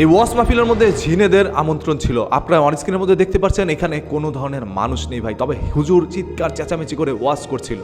এই ওয়াস মাহফিলের মধ্যে ঝিনেদের আমন্ত্রণ ছিল। আপনারা অন স্ক্রিনের মধ্যে দেখতে পাচ্ছেন, এখানে কোনো ধরনের মানুষ নেই ভাই। তবে হুজুর চিৎকার চেঁচামেচি করে ওয়াস করছিল।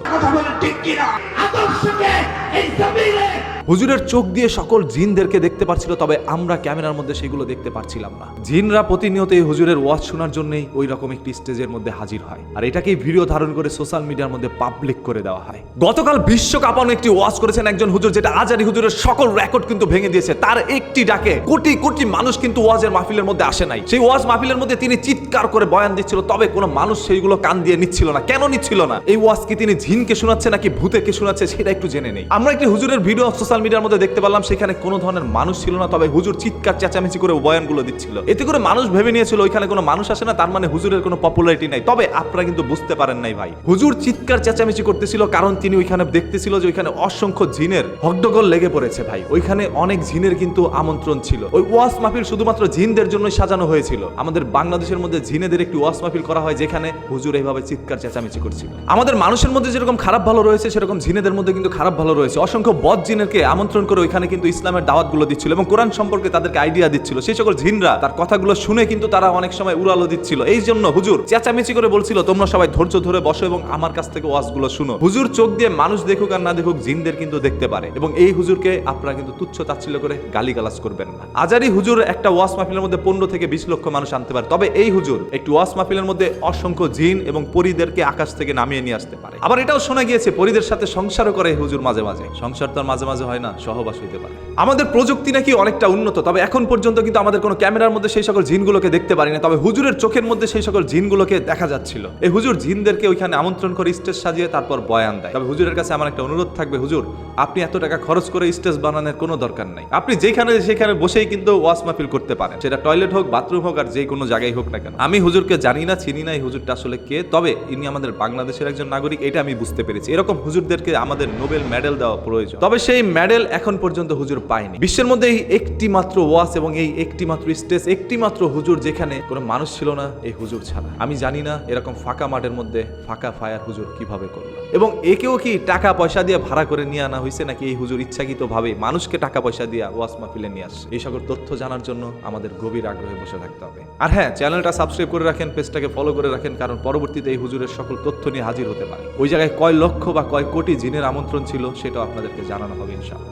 হুজুরের চোখ দিয়ে সকল জিনদেরকে দেখতে পাচ্ছিল তবে আমরা ক্যামেরার মধ্যে সেগুলো দেখতে পাচ্ছিলাম না। জিনরা প্রতিনিয়ত এই হুজুরের ওয়াজ শোনার জন্যই ওই রকম একটি স্টেজের মধ্যে হাজির হয়। আর এটাকেই ভিডিও ধারণ করে সোশ্যাল মিডিয়ার মধ্যে পাবলিক করে দেওয়া হয়। গতকাল বিশ্ব কাঁপানো একটি ওয়াজ করেছেন একজন হুজুর, যেটা আজারি হুজুরের সকল রেকর্ড কিন্তু ভেঙে দিয়েছে। তার একটি ডাকে কোটি কোটি মানুষ কিন্তু ওয়াজের মাহফিলের মধ্যে আসে নাই। সেই ওয়াজ মাহফিলের মধ্যে তিনি চিৎকার করে বয়ান দিচ্ছিল, তবে কোনো মানুষ সেইগুলো কান দিয়ে নিচ্ছিল না। কেন নিচ্ছিল না? এই ওয়াজ কি তিনি জিনকে শোনাচ্ছে নাকি ভূতেকে শোনাচ্ছে, সেটা একটু জেনে নেই। আমরা একটি হুজুরের ভিডিও সোশ্যাল মিডিয়ার মধ্যে দেখতে পেলাম সেখানে কোনো ধরনের মানুষ ছিল না, তবে হুজুর চিৎকার, চেঁচামেচি করে বয়ানগুলো দিচ্ছিল। এতে করে মানুষ ভেবে নিয়েছিল, ওইখানে কোনো মানুষ আসে না, তার মানে হুজুরের কোনো পপুলারিটি নাই। তবে আপনারা কিন্তু বুঝতে পারেন নাই ভাই। হুজুর চিৎকার, চেঁচামেচি করতেছিল, কারণ তিনি ওইখানে দেখতেছিল যে ওইখানে অসংখ্য জিনের হকডগল লেগে পড়েছে ভাই। ওইখানে অনেক জিনের কিন্তু আমন্ত্রণ ছিল। ওই ওয়াস মাহফিল শুধুমাত্র জিনদের জন্যই সাজানো হয়েছিল। আমাদের বাংলাদেশের মধ্যে জিনেদের একটি ওয়াস মাহফিল করা হয়, যেখানে হুজুর এইভাবে চিৎকার, চেঁচামেচি করছিল। আমাদের মানুষের মধ্যে যেরকম খারাপ ভালো রয়েছে, সেরকম জিনেদের মধ্যে কিন্তু খারাপ ভালো রয়েছে। অসংখ্য বদ জিনেরকে আমন্ত্রণ করে ওইখানে কিন্তু ইসলামের দাওয়াতগুলো দিচ্ছিল এবং কোরআন সম্পর্কে তাদেরকে আইডিয়া দিচ্ছিল। সেই সকল জিনরা তার কথাগুলো শুনে কিন্তু তারা অনেক সময় উড়ালো দিচ্ছিল। এই জন্য হুজুর চেঁচামেচি করে বলছিল, তোমরা সবাই ধৈর্য ধরে বসো এবং আমার কাছ থেকে ওয়াজগুলো শুনো। হুজুর চোখ দিয়ে মানুষ দেখুক আর না দেখুক জিনদের কিন্তু দেখতে পারে এবং এই হুজুরকে আপনারা কিন্তু তুচ্ছ তাচ্ছিল্য করে গালি গালিগালাজ করবেন না। আজারি হুজুর একটা ওয়াজ মাহফিলের মধ্যে পনেরো থেকে বিশ লক্ষ মানুষ আনতে পারে। তবে এই হুজুর একটি ওয়াজ মাহফিলের মধ্যে অসংখ্য জিন এবং পরিদেরকে আকাশ থেকে নামিয়ে নিয়ে আসতে পারে। আবার এটাও শোনা গিয়েছে, পরিদের সাথে সংসারও করে হুজুর মাঝে মাঝে। সংসার তো মাঝে মাঝে হয় না, সহবাস হইতে পারে। আমাদের প্রযুক্তি নাকি অনেকটা উন্নত, তবে এখন পর্যন্ত কিন্তু আমাদের কোনো ক্যামেরার মধ্যে সেই সকল জিনগুলোকে দেখতে পারি না তবে হুজুরের চোখের মধ্যে সেই সকল জিনগুলোকে দেখা যাচ্ছিল। এই হুজুর জিনদেরকে ওইখানে আমন্ত্রণ করে স্টেজ সাজিয়ে তারপর বয়ান দেয়। তবে হুজুরের কাছে আমার একটা অনুরোধ থাকবে, হুজুর, আপনি এত টাকা খরচ করে স্টেজ বানানোর কোনো দরকার নাই। আপনি যেখানে, সেখানে বসেই কিন্তু ওয়াস মাহফিল করতে পারেন। সেটা টয়লেট হোক, বাথরুম হোক, আর যে কোনো জায়গায় হোক না কেন। আমি হুজুরকে জানি না, চিনি না এই হুজুরটা আসলে কে, তবে ইনি আমাদের বাংলাদেশের একজন নাগরিক, এটা আমি বুঝতে পেরেছি। এরকম হুজুরদেরকে আমাদের নোবেল মেডেল দেওয়া প্রয়োজন। তবে সেই মেডেল এখন পর্যন্ত হুজুর পায়নি। বিশ্বের মধ্যে এই একটি মাত্র ওয়াস এবং এই একটি মাত্র স্টেজ একটি মাত্র হুজুর যেখানে কোনো মানুষ ছিল না, এই হুজুর ছাড়া। আমি জানি না এরকম ফাঁকা মাঠের মধ্যে ফাঁকা ফায়ার হুজুর কীভাবে করল। এবং একেও কি টাকা পয়সা দিয়ে ভাড়া করে নিয়ে আনা হয়েছে নাকি এই হুজুর ইচ্ছাকৃত ভাবে মানুষকে টাকা পয়সা দিয়ে ওয়াস মাহফিলে নিয়ে আসছে? এই সকল তথ্য জানার জন্য আমাদের গভীর আগ্রহে বসে থাকতে হবে। আর হ্যাঁ চ্যানেলটা সাবস্ক্রাইব করে রাখেন, পেজটাকে ফলো করে রাখেন, কারণ পরবর্তীতে এই হুজুরের সকল তথ্য নিয়ে হাজির হতে পারে। ওই জায়গায় কয় লক্ষ বা কয় কোটি জিনের আমন্ত্রণ ছিল, সেটাও আপনাদেরকে জানানো হবে ইনশাআল্লাহ